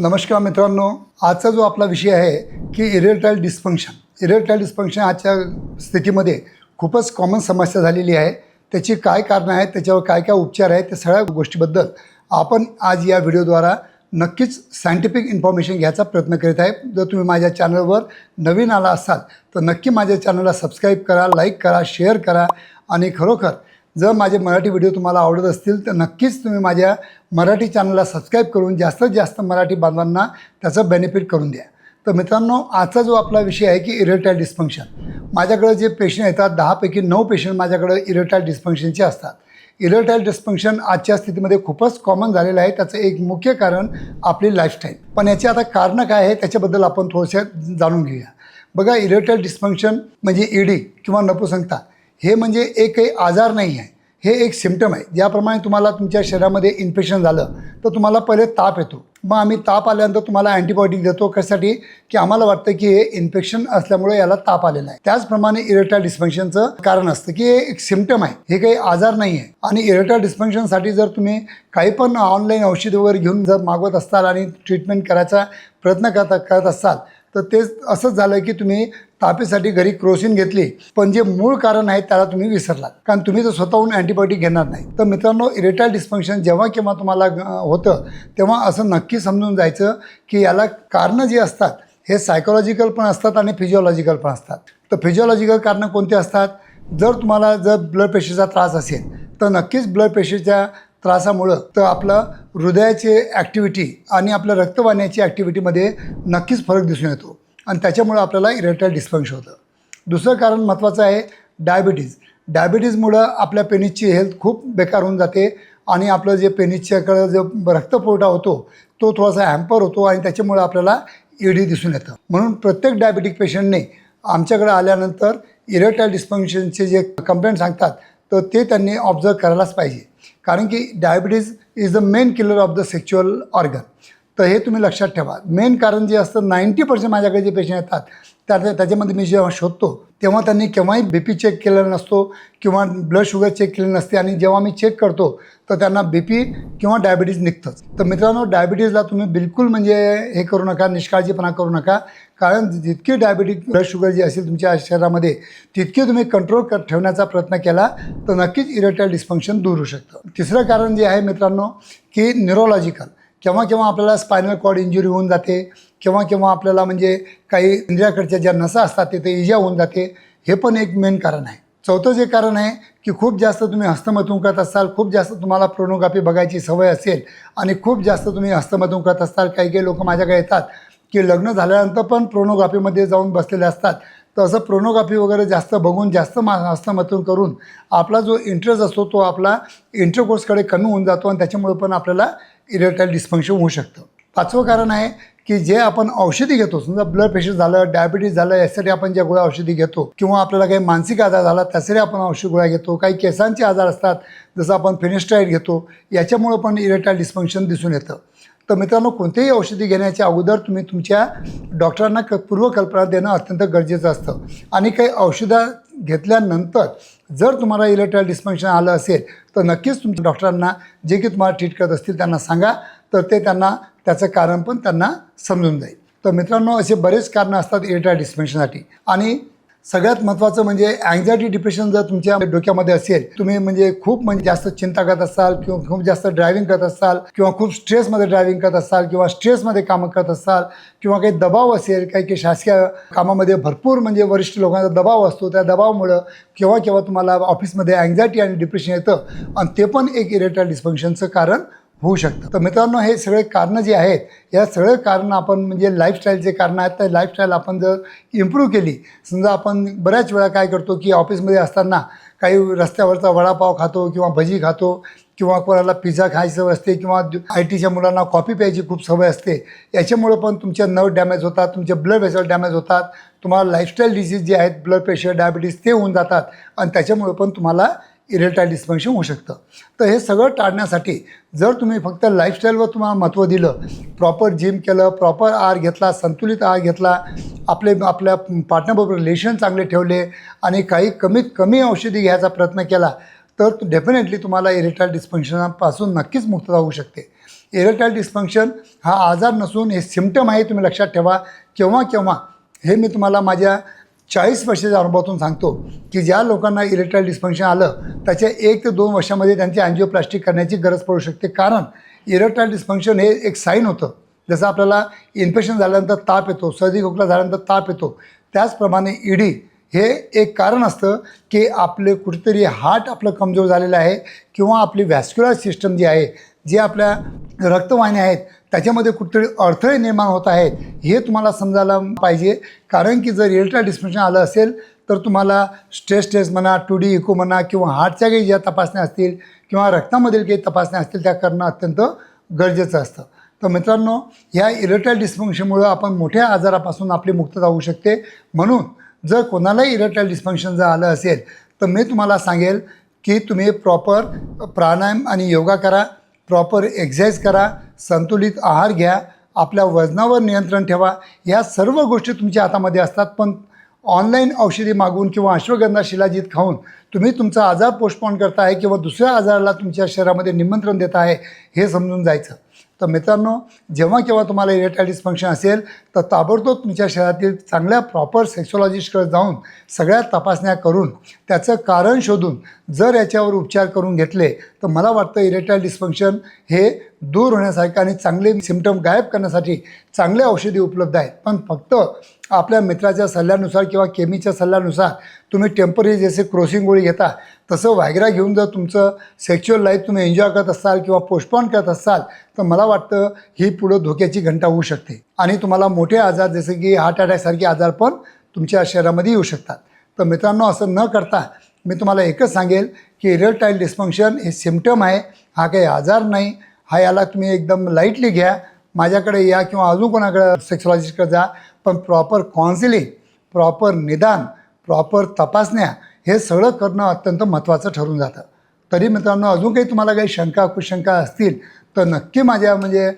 नमस्कार मित्रांनो आजचा जो आपला विषय आहे की इरेटाईल डिस्फंक्शन. इरेटाईल डिस्फंक्शन आजच्या स्थितीमध्ये खूपच कॉमन समस्या झालेली आहे. त्याची काय कारणं आहेत त्याच्यावर काय काय उपचार आहेत त्या सगळ्या गोष्टीबद्दल आपण आज या व्हिडिओद्वारा नक्कीच सायंटिफिक इन्फॉर्मेशन घ्यायचा प्रयत्न करीत आहे. जर तुम्ही माझ्या चॅनलवर नवीन आला असाल तर नक्की माझ्या चॅनलला सबस्क्राईब करा लाईक करा शेअर करा आणि खरोखर जर माझे मराठी व्हिडिओ तुम्हाला आवडत असतील तर नक्कीच तुम्ही माझ्या मराठी चॅनलला सबस्क्राईब करून जास्तीत जास्त मराठी बांधवांना त्याचं बेनिफिट करून द्या. तर मित्रांनो आजचा जो आपला विषय आहे की इरेटाईल डिस्फंक्शन माझ्याकडे जे पेशंट येतात दहापैकी नऊ पेशंट माझ्याकडे इरेटाईल डिस्फंक्शनचे असतात. इरेटाईल डिस्फंक्शन आजच्या स्थितीमध्ये खूपच कॉमन झालेलं आहे. त्याचं एक मुख्य कारण आपली लाईफस्टाईल पण याची आता कारणं काय आहे त्याच्याबद्दल आपण थोडंसं जाणून घेऊया. बघा इरेटाईल डिस्फंक्शन म्हणजे ईडी किंवा नपुसंगता हे म्हणजे एक काही आजार नाही आहे. हे एक सिमटम आहे. ज्याप्रमाणे तुम्हाला तुमच्या शरीरामध्ये इन्फेक्शन झालं तर तुम्हाला पहिले ताप येतो. मग आम्ही ताप आल्यानंतर तुम्हाला अँटीबायोटिक देतो. कशासाठी? की आम्हाला वाटतं की हे इन्फेक्शन असल्यामुळे याला ताप आलेला आहे. त्याचप्रमाणे इरेटाईल डिस्फंक्शनचं कारण असतं की हे एक सिमटम आहे. हे काही आजार नाही आहे. आणि इरेटाईल डिस्फंक्शनसाठी जर तुम्ही काही पण ऑनलाईन औषध वगैरे घेऊन जर मागवत असाल आणि ट्रीटमेंट करायचा प्रयत्न करता करत असाल तर ते असंच झालं की तुम्ही तापेसाठी घरी क्रोसिन घेतली पण जे मूळ कारण आहे त्याला तुम्ही विसरलात. कारण तुम्ही तर स्वतःहून अँटीबायोटिक घेणार नाही. तर मित्रांनो इरेटाईल डिस्फंक्शन जेव्हा केव्हा तुम्हाला होतं तेव्हा असं नक्की समजून जायचं की याला कारणं जी असतात हे सायकोलॉजिकल पण असतात आणि फिजिओलॉजिकल पण असतात. तर फिजिओलॉजिकल कारणं कोणती असतात? जर तुम्हाला जर ब्लड प्रेशरचा त्रास असेल तर नक्कीच ब्लड प्रेशरच्या त्रासामुळं. तर आपलं हृदयाचे ॲक्टिव्हिटी आणि आपल्या रक्तवाहिन्याची ॲक्टिव्हिटीमध्ये नक्कीच फरक दिसून येतो. आणि त्याच्यामुळं आपल्याला इरेक्टाईल डिस्फंक्शन होतं. दुसरं कारण महत्त्वाचं आहे डायबिटीज डायबिटीजमुळं आपल्या पेनिसची हेल्थ खूप बेकार होऊन जाते आणि आपलं जे पेनिसच्याकडं जो रक्तपुरवठा होतो तो थोडासा हॅम्पर होतो आणि त्याच्यामुळं आपल्याला ईडी दिसून येतं. म्हणून प्रत्येक डायबिटिक पेशंटने आमच्याकडे आल्यानंतर इरेक्टाईल डिस्फंक्शनचे जे कंप्लेंट सांगतात तर ते त्यांनी ऑब्झर्व करायलाच पाहिजे. कारण की diabetes is the main killer of the sexual organ तर हे तुम्ही लक्षात ठेवा. मेन कारण जे असतं नाईंटी पर्सेंट माझ्याकडे जे पेशंट येतात त्या त्याच्यामध्ये मी जेव्हा शोधतो तेव्हा त्यांनी केव्हाही बी पी चेक केलेला नसतो किंवा ब्लड शुगर चेक केलेलं नसते आणि जेव्हा मी चेक करतो तर त्यांना बी पी किंवा डायबिटीज निघतंच. तर मित्रांनो डायबिटीजला तुम्ही बिलकुल म्हणजे हे करू नका निष्काळजीपणा करू नका. कारण जितकी डायबिटीक ब्लड शुगर जी असेल तुमच्या शरीरामध्ये तितकी तुम्ही कंट्रोल कर ठेवण्याचा प्रयत्न केला तर नक्कीच इरेटाईल डिस्फंक्शन दूर होऊ शकतं. तिसरं कारण जे आहे मित्रांनो की न्युरोलॉजिकल केव्हा केव्हा आपल्याला स्पायनल कॉर्ड इंजुरी होऊन जाते केव्हा केव्हा आपल्याला म्हणजे काही इंद्रियाकडच्या ज्या नसा असतात तिथे इजा होऊन जाते हे पण एक मेन कारण आहे. चौथं जे कारण आहे की खूप जास्त तुम्ही हस्तमतून करत असाल खूप जास्त तुम्हाला प्रोनोग्राफी बघायची सवय असेल आणि खूप जास्त तुम्ही हस्तमतून करत असाल काही काही लोक माझ्याकडे येतात की लग्न झाल्यानंतर पण प्रोनोग्राफीमध्ये जाऊन बसलेले असतात. तर असं प्रोनोग्राफी वगैरे जास्त बघून जास्त मा हस्तमतून करून आपला जो इंटरेस्ट असतो तो आपला इंटरकोर्सकडे कमी होऊन जातो आणि त्याच्यामुळे पण आपल्याला इरेटाईल डिस्फंक्शन होऊ शकतं. पाचवं कारण आहे की जे आपण औषधी घेतो समजा ब्लड प्रेशर झालं डायबिटीज झालं यासाठी आपण ज्या गोळ्या औषधी घेतो किंवा आपल्याला काही मानसिक आजार झाला त्यासाठी आपण औषध गोळ्या घेतो काही केसांचे आजार असतात जसं आपण फिनिस्टाईड घेतो याच्यामुळं पण इरेटाईल डिस्फंक्शन दिसून येतं. तर मित्रांनो कोणतेही औषधी घेण्याच्या अगोदर तुम्ही तुमच्या डॉक्टरांना क पूर्वकल्पना देणं अत्यंत गरजेचं असतं. आणि काही औषधं घेतल्यानंतर जर तुम्हाला इलेक्ट्रॉल डिस्फंक्शन आलं असेल तर नक्कीच तुमच्या डॉक्टरांना जे की तुम्हाला ट्रीट करत असतील त्यांना सांगा तर ते त्यांना त्याचं कारण पण त्यांना समजून जाईल. तर मित्रांनो असे बरेच कारणं असतात इलेक्ट्रॉल डिस्फंक्शनसाठी. आणि सगळ्यात महत्त्वाचं म्हणजे अँझायटी डिप्रेशन जर तुमच्या डोक्यामध्ये असेल तुम्ही म्हणजे खूप म्हणजे जास्त चिंता करत असाल किंवा खूप जास्त ड्रायव्हिंग करत असाल किंवा खूप स्ट्रेसमध्ये ड्रायव्हिंग करत असाल किंवा स्ट्रेसमध्ये कामं करत असाल किंवा काही दबाव असेल काही काही शासकीय कामामध्ये भरपूर म्हणजे वरिष्ठ लोकांचा दबाव असतो त्या दबावामुळं केव्हा केव्हा तुम्हाला ऑफिसमध्ये अँझायटी आणि डिप्रेशन येतं. आणि ते पण एक इरेटाईल डिस्फंक्शनचं कारण होऊ शकतं. तर मित्रांनो हे सगळे कारणं जे आहेत या सगळे कारणं आपण म्हणजे लाईफस्टाईलचे कारणं आहेत तर लाईफस्टाईल आपण जर इम्प्रूव्ह केली समजा आपण बऱ्याच वेळा काय करतो की ऑफिसमध्ये असताना काही रस्त्यावरचा वडापाव खातो किंवा भजी खातो किंवा कोणाला पिझ्झा खायचं असते किंवा आय टीच्या मुलांना कॉफी प्यायची खूप सवय असते याच्यामुळं पण तुमचे नर्व डॅमेज होतात तुमचे ब्लड वेसल डॅमेज होतात तुम्हाला लाईफस्टाईल डिसीज जे आहेत ब्लड प्रेशर डायबिटीज ते होऊन जातात आणि त्याच्यामुळं पण तुम्हाला इरेटाईल डिस्फंक्शन होऊ शकतं. तर हे सगळं टाळण्यासाठी जर तुम्ही फक्त लाईफस्टाईलवर तुम्हाला महत्त्व दिलं प्रॉपर जिम केलं प्रॉपर आहार घेतला संतुलित आहार घेतला आपले आपल्या पार्टनरबरोबर रिलेशन चांगले ठेवले आणि काही कमीत कमी औषधी घ्यायचा प्रयत्न केला तर डेफिनेटली तुम्हाला इरेटाईल डिस्फंक्शनापासून नक्कीच मुक्तता होऊ शकते. इरेटाईल डिस्फंक्शन हा आजार नसून हे सिमटम आहे तुम्ही लक्षात ठेवा. केव्हा केव्हा? हे मी तुम्हाला माझ्या चाळीस वर्षाच्या अनुभवातून सांगतो की ज्या लोकांना इलेक्ट्रॉल डिस्फंक्शन आलं त्याच्या एक ते दोन वर्षामध्ये त्यांची अँजिओप्लास्टिक करण्याची गरज पडू शकते. कारण इरेक्टाईल डिस्फंक्शन हे एक साईन होतं. जसं आपल्याला इन्फेक्शन झाल्यानंतर ताप येतो सर्दी खोकला झाल्यानंतर ताप येतो. त्याचप्रमाणे ईडी हे एक कारण असतं की आपले कुठेतरी हार्ट आपलं कमजोर झालेलं आहे किंवा आपली व्हॅस्क्युलर सिस्टम जी आहे जी आपल्या रक्तवाहिन्या आहेत त्याच्यामध्ये कुठेतरी अडथळे निर्माण होत आहेत हे तुम्हाला समजायला पाहिजे. कारण की जर इरेक्टाईल डिस्फंक्शन आलं असेल तर तुम्हाला स्ट्रेस टेस्ट म्हणा टू डी इको म्हणा किंवा हार्टच्या काही ज्या तपासण्या असतील किंवा रक्तामधील काही तपासण्या असतील त्या करणं अत्यंत गरजेचं असतं. तर मित्रांनो ह्या इरेटाईल डिस्फंक्शनमुळं आपण मोठ्या आजारापासून आपली मुक्तता होऊ शकते. म्हणून जर कोणालाही इरेटाईल डिस्फंक्शन जर आलं असेल तर मी तुम्हाला सांगेल की तुम्ही प्रॉपर प्राणायाम आणि योगा करा प्रॉपर एक्झरसाईज करा संतुलित आहार घ्या आपल्या वजनावर नियंत्रण ठेवा. या सर्व गोष्टी तुमच्या हातामध्ये असतात पण ऑनलाईन औषधी मागून किंवा अश्वगंधा शिलाजीत खाऊन तुम्ही तुमचा आजार पोस्टपॉन करताय किंवा दुसऱ्या आजाराला तुमच्या शरीरामध्ये निमंत्रण देत आहे हे समजून जायचं. तर मित्रांनो जेव्हा केव्हा तुम्हाला इरेक्टाईल डिस्फंक्शन असेल तर ताबडतोब तुमच्या शरीरातील चांगल्या प्रॉपर सेक्सॉलॉजिस्टकडे जाऊन सगळ्या तपासण्या करून त्याचं कारण शोधून जर याच्यावर उपचार करून घेतले तर मला वाटतं इरेक्टाईल डिस्फंक्शन हे दूर होण्यासारखं आणि चांगले सिमटम गायब करण्यासाठी चांगले औषधी उपलब्ध आहेत. पण फक्त आपल्या मित्राच्या सल्ल्यानुसार किंवा केमीच्या सल्ल्यानुसार तुम्ही टेंपररी जसे क्रॉसिंग गोळी घेता तसं व्हायग्रा घेऊन जर तुमचं सेक्च्युअल लाईफ तुम्ही एन्जॉय करत असाल किंवा पोस्टपॉन करत असाल तर मला वाटतं ही पुढं धोक्याची घंटा होऊ शकते. आणि तुम्हाला मोठे आजार जसे की हार्ट अटॅकसारखे आजार पण तुमच्या शरीरामध्ये येऊ शकतात. तर मित्रांनो असं न करता मी तुम्हाला एकच सांगेल की इरेक्टाईल डिस्फंक्शन हे सिमटम आहे. हा काही आजार नाही. हा याला तुम्ही एकदम लाईटली घ्या. माझ्याकडे या किंवा अजून कोणाकडे सेक्सॉलॉजिस्टकडे जा. पण प्रॉपर काउन्सिलिंग प्रॉपर निदान प्रॉपर तपासण्या हे सगळं करणं अत्यंत महत्त्वाचं ठरून जातं. तरी मित्रांनो अजून काही तुम्हाला काही शंका कुशंका असतील तर नक्की माझ्या म्हणजे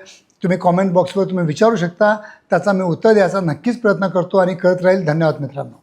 तुम्ही कॉमेंट बॉक्सवर तुम्ही विचारू शकता. त्याचा मी उत्तर द्यायचा नक्कीच प्रयत्न करतो आणि करत राहील. धन्यवाद मित्रांनो.